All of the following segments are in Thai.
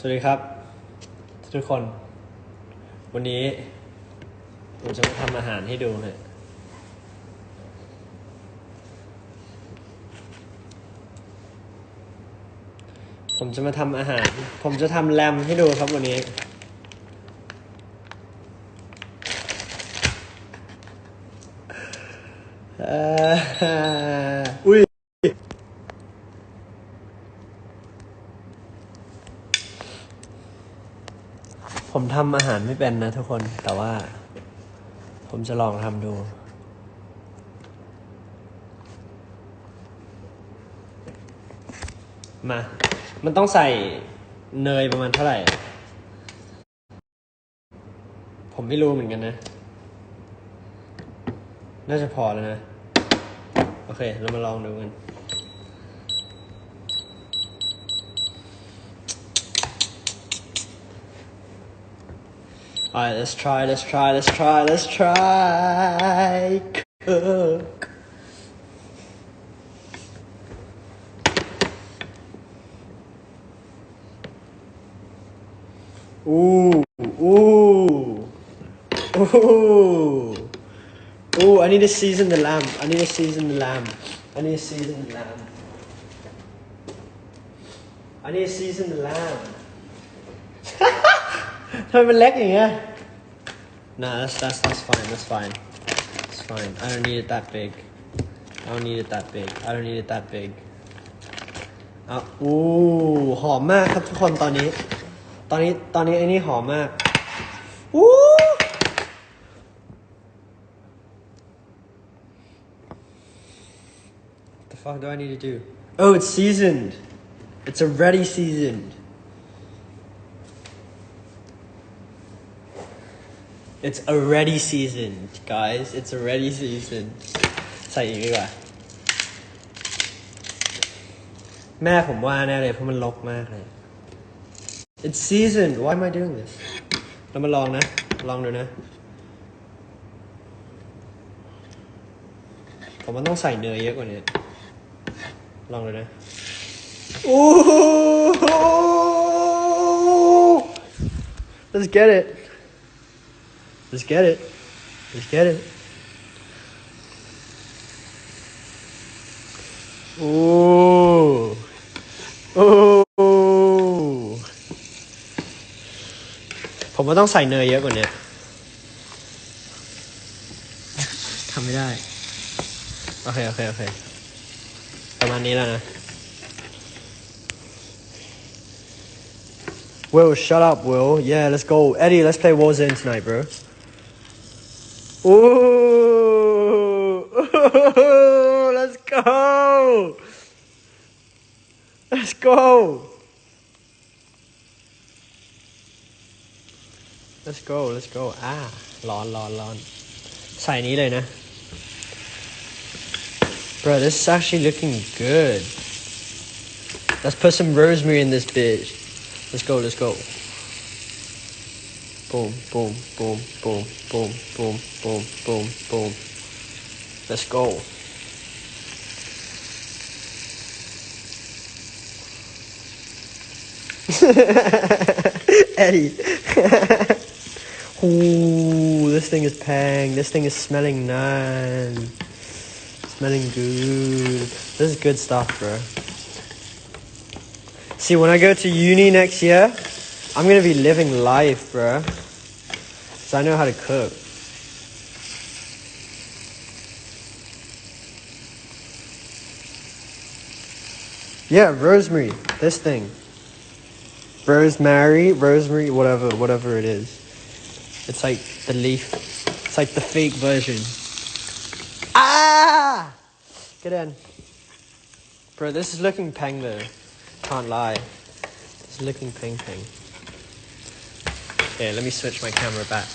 สวัสดีครับ ทุกคน วันนี้ ผมจะมาทำอาหารให้ดูฮะผมจะมาทำอาหาร ผมจะทำแรมให้ดูครับวันนี้ เอ่ออุ้ย ผม ทำอาหารไม่เป็นนะทุกคน แต่ว่า ผมจะลองทำดูมา มันต้องใส่เนยประมาณเท่าไหร่ ผมไม่รู้เหมือนกันนะ น่าจะพอแล้วนะ โอเค เรามาลองดูกัน Alright, let's try, let's try, let's try, let's try. Cook. Ooh, ooh, ooh, ooh. I need to season the lamb. I need to season the lamb. I need to season the lamb. I need to season the lamb. ทำไมมันเล็กอย่างเงี้ย Nah, that's that's that's fine. That's fine. It's fine. I don't need it that big. I don't need it that big. I don't need it that big. อ่ะอู้หอมมากครับทุกคนตอนนี้ ตอนนี้ตอนนี้ไอ้นี่หอมมากอู้ What the fuck do I need to do? Oh, it's seasoned. It's already seasoned. It's already seasoned, guys. It's already seasoned. ใส่อีกดีกว่า แม่ผมว่าแน่เลยเพราะมันลกมากเลย It's seasoned. Why am I doing this? เรามาลองนะ ลองดูนะ ผมว่าต้องใส่เนยเยอะกว่านี้ ลองดูนะ โอ้ Let's get it. Let's get it. Let's get it. Ooh. Ooh. ผมว่าต้องใส่เนยเยอะกว่านี้ทำไม่ได้ โอเค โอเค โอเค ประมาณนี้แล้วนะ Will, shut up, Will. Yeah, let's go. Eddie, let's play Warzone tonight, bro. Ooh, let's go. Let's go. Let's go, let's go. อ่าร้อนร้อนร้อนใส่นี้เลยนะ Bro, this is actually looking good. Let's put some rosemary in this bitch. Let's go, let's go. Boom, boom, boom, boom, boom, boom, boom, boom, boom. Let's go. Eddie. Ooh, this thing is pang. This thing is smelling nice. Smelling good. This is good stuff, bro. See, when I go to uni next year, I'm gonna be living life, bro. So I know how to cook. Yeah, rosemary. This thing. Rosemary, rosemary, whatever, whatever it is. It's like the leaf. It's like the fake version. Ah! Get in. Bro, this is looking peng though. Can't lie. It's looking ping ping. Okay, let me switch my camera back.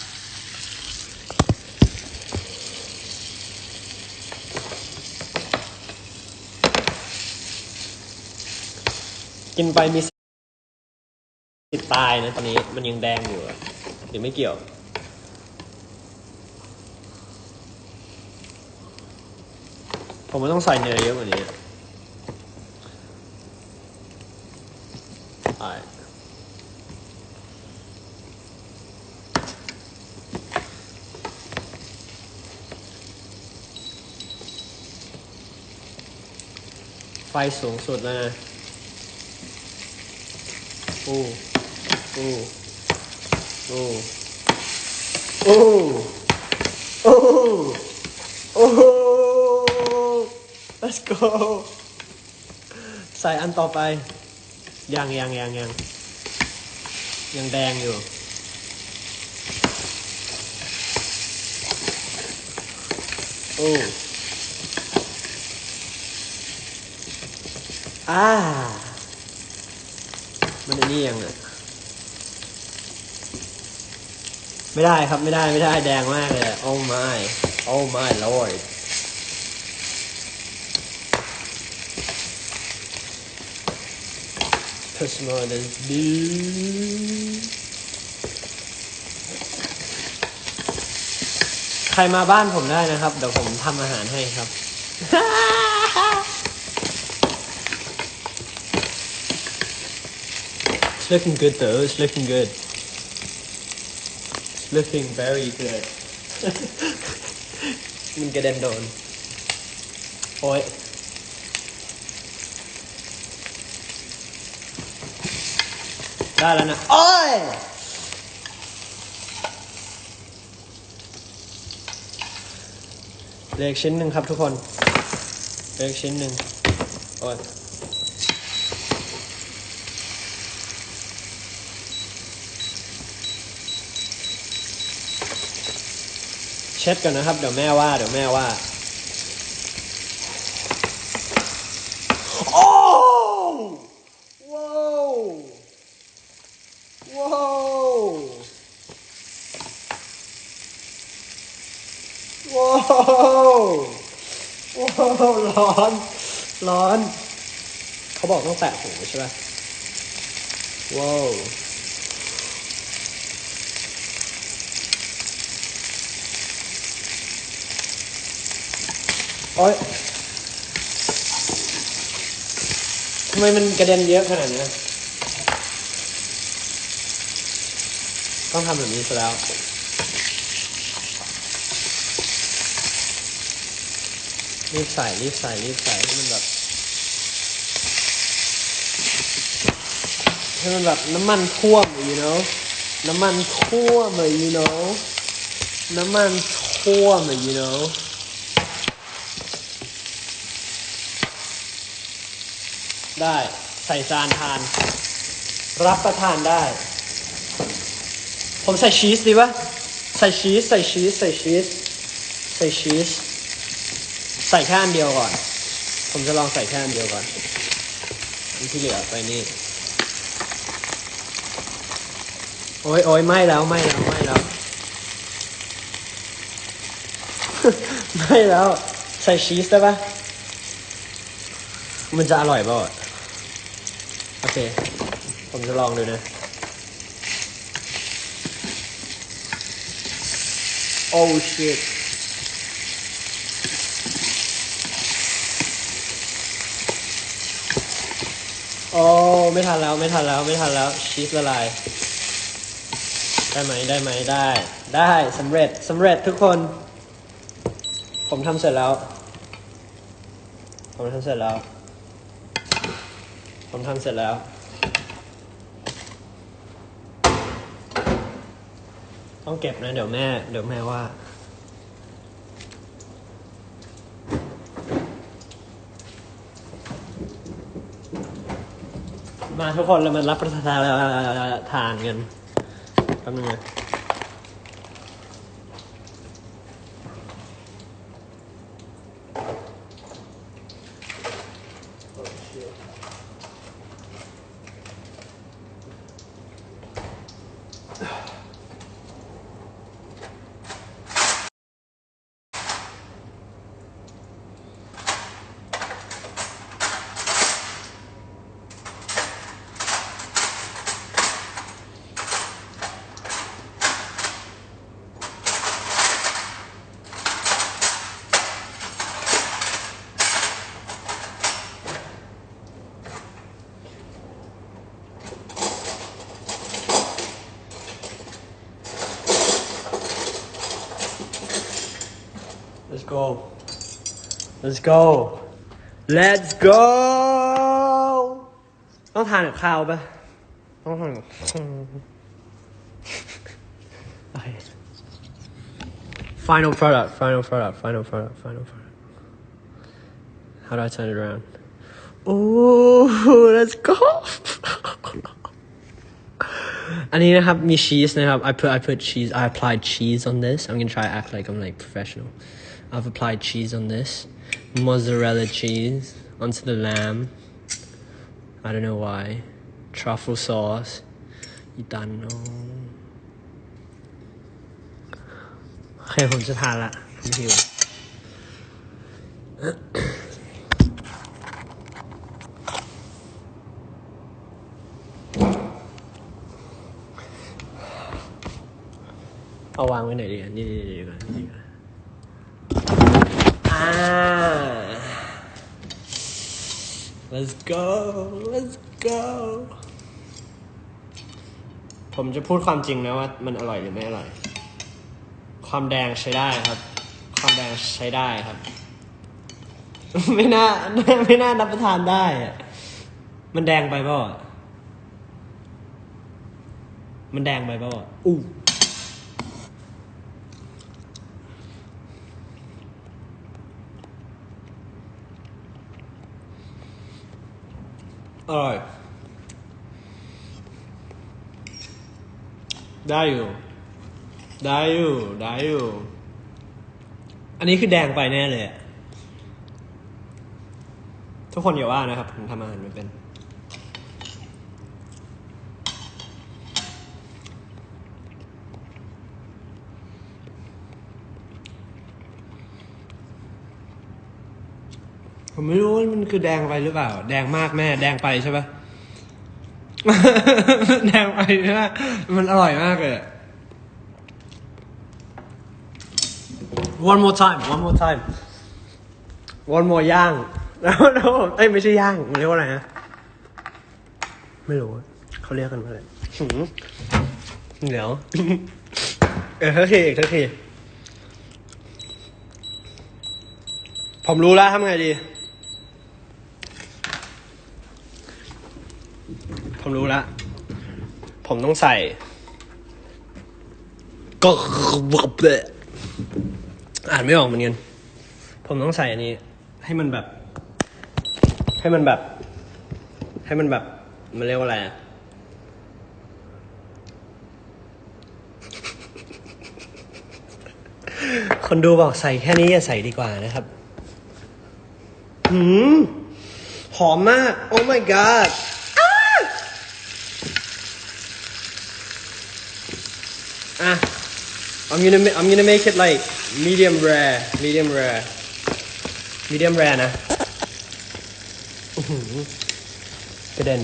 กินไปมีสิทธิ์ตายนะตอนนี้มันยังแดงอยู่อะหรือไม่เกี่ยว ผมว่าต้องใส่เนยเยอะกว่านี้ Alright. ไฟสูงสุดแล้วนะโอู้อู้อู้อู้อู้อู้ let's go ใส่อันต่อไป ยังยังยังยังยังแดงอยู่โอ้ อ่า มันอันนี้ยังอะ ไม่ได้ครับไม่ได้ไม่ได้แดงมากเลยอะ Oh my Oh my lord Personal is blue ใครมาบ้านผมได้นะครับ เดี๋ยวผมทำอาหารให้ครับ It's looking good though. It's looking good. It's looking very good. มันกระเด็นโดน โอ้ย ได้แล้วนะ โอ้ย เลืออีกชิ้นหนึ่งครับทุกคน เลืออีกชิ้นหนึ่งโอ้ย เช็ดก่อนนะครับ เดี๋ยวแม่ว่า เดี๋ยวแม่ว่า โอ้ว้าวว้าวว้าวว้าวร้อน ร้อน เขาบอกต้องแตะหูใช่ไหมว้าว โอ๊ยทำไมมันกระเด็นเยอะขนาดนี้ ต้องทำแบบนี้ซะแล้ว รีบใส่ รีบใส่ รีบใส่ให้มันแบบให้มันแบบน้ำมันท่วม you know น้ำมันท่วมเลย you know น้ำมันท่วมเลย you know ได้ใส่จานทาน รับประทานได้ ผมใส่ชีสดีปะใส่ชีสใส่ชีสใส่ชีสใส่ชีสใส่แค่อันเดียวก่อน ผมจะลองใส่แค่อันเดียวก่อนอันที่เหลือไปนี่โอ้ยโอ้ยไม่แล้วไม่แล้วไม่แล้วไม่แล้ว ใส่ชีสได้ปะมันจะอร่อยป่ะ เค ผมจะลองดูนะ โอ้ shit โอ้ไม่ทันแล้วไม่ทันแล้วไม่ทันแล้วชีสละลายได้ไหมได้ไหมได้ ได้สำเร็จสำเร็จทุกคน ผมทำเสร็จแล้ว ผมทำเสร็จแล้ว ผมทำเสร็จแล้ว ต้องเก็บนะ เดี๋ยวแม่ เดี๋ยวแม่ว่า มาทุกคนเรามารับประทานทานกันแป๊บนึงนะ Let's go Let's go let's go ต้องทานกับข้าวปะต้องทานกับโอเค final product final product final product final product how do I turn it around oh let's go อันนี้นะครับมีชีสนะครับ I put I put cheese I applied cheese on this I'm gonna try to act like I'm like professional I've applied cheese on this mozzarella cheese onto the lamb I don't know why truffle sauce you done know โอเคผมจะทานละผมหิว เอาวางไว้ไหนดีอ่ะนี่นี่นี่ดีกว่านี่ดีกว่าอ่า Let's go let's go ผมจะพูดความจริงนะว่ามันอร่อยหรือไม่อร่อย ความแดงใช้ได้ครับ ความแดงใช้ได้ครับ ไม่น่า ไม่น่ารับประทานได้อะมันแดงไปเปล่ามันแดงไปเปล่าอ อร่อย ได้อยู่ ได้อยู่ ได้อยู่ อันนี้คือแดงไปแน่เลยอะทุกคนอย่าว่านะครับ ผมทำอาหารไม่เป็น ผมไม่รู้ว่ามันคือแดงไปหรือเปล่า แดงมากแม่ แดงไปใช่ปะแดงไปใช่ปะมันอร่อยมากเลยอะ one more time one more time one more ย่าง แล้วแล้วผมเอ้ยไม่ใช่ย่าง มันเรียกว่าอะไรนะไม่รู้อะเขาเรียกกันว่าอะไรหืมเดี๋ยว เออเท่าทีอีกเท่าทีผมรู้แล้วทำไงดี ผมรู้แล้วผมต้องใส่ ก็อ่านไม่ออกเหมือนกัน ผมต้องใส่อันนี้ ให้มันแบบ ให้มันแบบ ให้มันแบบ มันเรียกว่าอะไรอะคนดูบอกใส่แค่นี้อย่าใส่ดีกว่านะครับ หืม หอมมาก โอ้ my god อะ I'm gonna I'm gonna make it like medium rare medium rare medium rare นะกระเด็น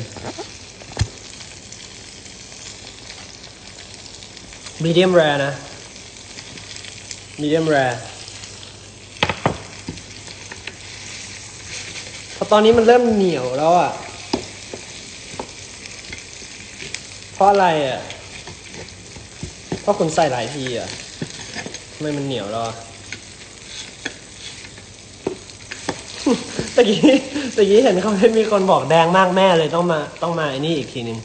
medium rare นะ medium rare เพราะตอนนี้มันเริ่มเหนียวแล้วอะ เพราะอะไรอะ ราะคุณใส่หลายทีอะทำไมมันเหนียวแล้วอตะกี้ตะกี้เห็นเขาไม่มีคนบอกแดงมากแม่เลยต้องมาต้องมาไอ้นี่อีกทีหนึ่ง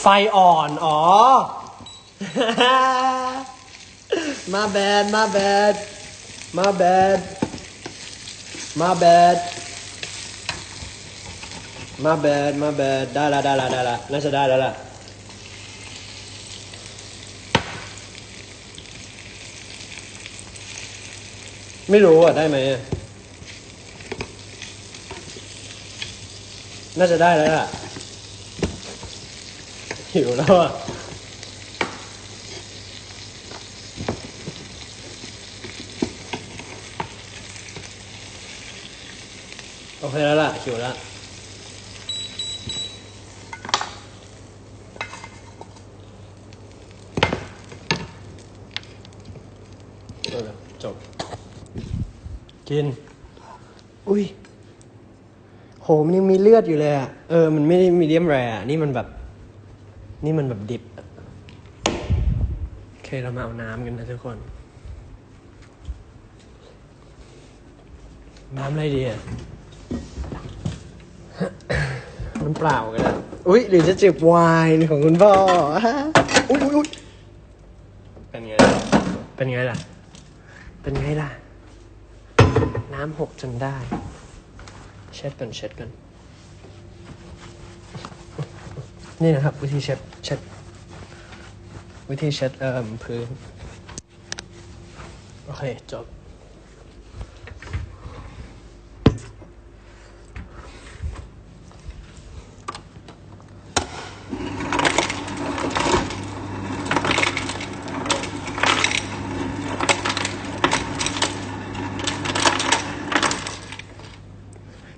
ไฟอ่อน อ๋อมาแบดมาแบดมาแบด My bad My bad My bad ได้ละได้ละได้ละน่าจะได้แล้วล่ะไม่รู้อะ ได้ไหมน่าจะได้แล้วล่ะหิวแล้วอะ โอเคแล้วล่ะหิวแล้วเจบ กิน อุ้ย โหมันยังมีเลือดอยู่เลยอะ เออ มันไม่ได้มีเดียมแรร์นี่มันแบบ นี่มันแบบดิบ โอเค เรามาเอาน้ำกันนะทุกคน น้ำอะไรดีอะ น้ำเปล่าก็ได้อุ้ยหรือจะจิบไวน์ของคุณพ่อฮะอุ้ยอุ้ยอุ๊ยเป็นไงเป็นไงล่ะ เป็นไงล่ะ น้ำหกจนได้ เช็ดกันเช็ดกันนี่นะครับ วิธีเช็ดเช็ด วิธีเช็ดเอ่อพื้น โอเค จบ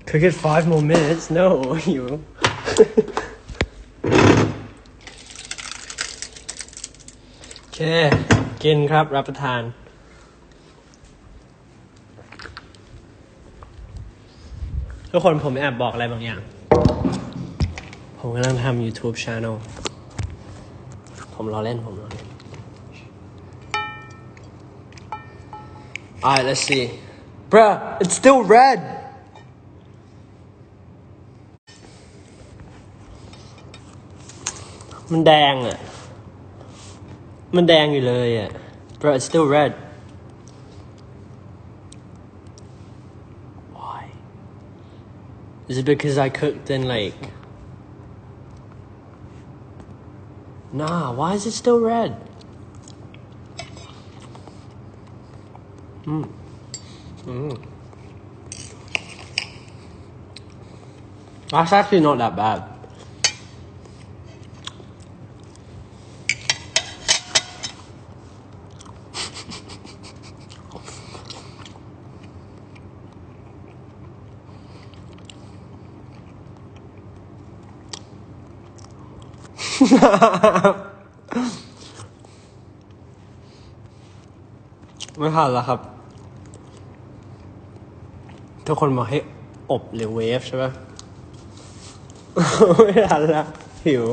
Could get five more minutes. No, you. โอเค กินครับ รับประทาน ทุกคนผมแอบบอกอะไรบางอย่าง ผมกำลังทำ YouTube Channel ผมรอเล่น ผมรอเล่น Alright, let's see. Bruh, it's still red! มันแดงอ่ะ มันแดงอยู่เลยอ่ะ bro it's still red why is it because I cooked in like nah why is it still red mm. Mm. That's actually not that bad. ไม่ทันแล้วครับ ทุกคนบอกให้อบหรือเวฟใช่ไหมไม่ทันแล้วหิว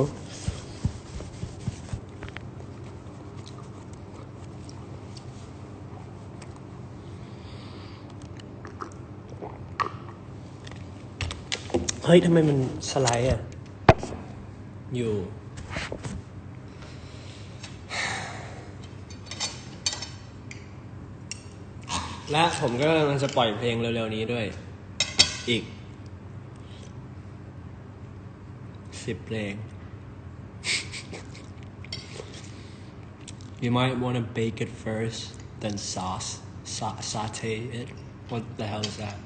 เฮ้ยทำไมมันสไลด์อะ อยู่ และผมก็กำลังจะปล่อยเพลงเร็วๆนี้ด้วย อีกสิบเพลง You might want to bake it first, then sauce, sa- saute it. What the hell is that?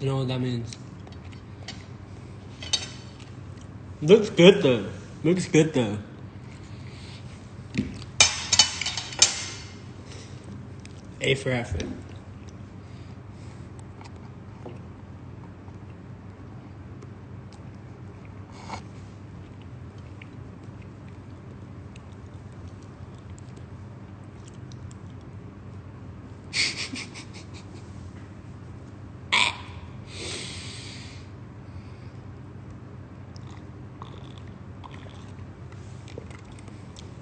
You know what that means? Looks good though. Looks good though. A for effort.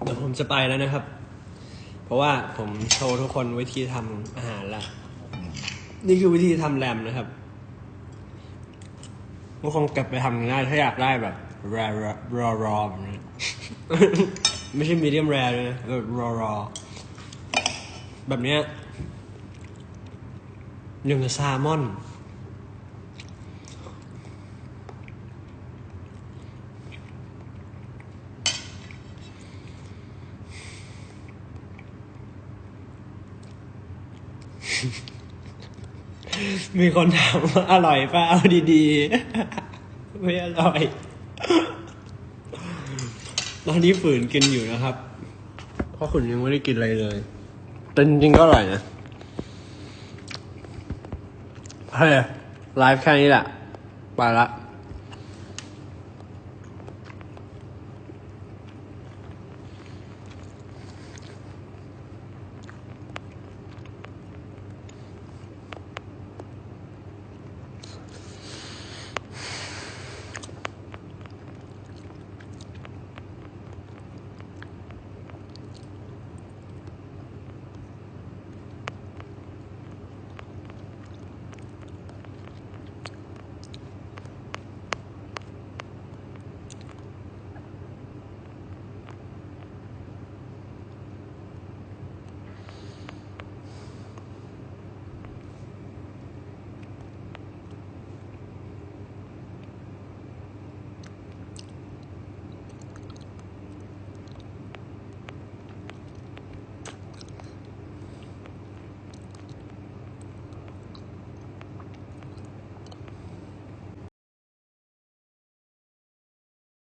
เดี๋ยวผมจะไปแล้วนะครับ เพราะว่าผมโชว์ทุกคนวิธีทำอาหารละนี่คือวิธีทำแรมนะครับก็คงเก็บไปทำง่ายถ้าอยากได้แบบแรรรอรอแบบนี้ไม่ใช่มีเดียมแรเลยนะแบบรอรอแบบเนี้ยอย่างกับแซลมอน มีคนถามว่าอร่อยป่ะเอาดีๆ ไม่อร่อย ตอนนี้ฝืนกินอยู่นะครับ เพราะคุณยังไม่ได้กินอะไรเลยแต่จริงๆก็อร่อยนะเฮ้ยไลฟ์แค่นี้แหละ ไปละ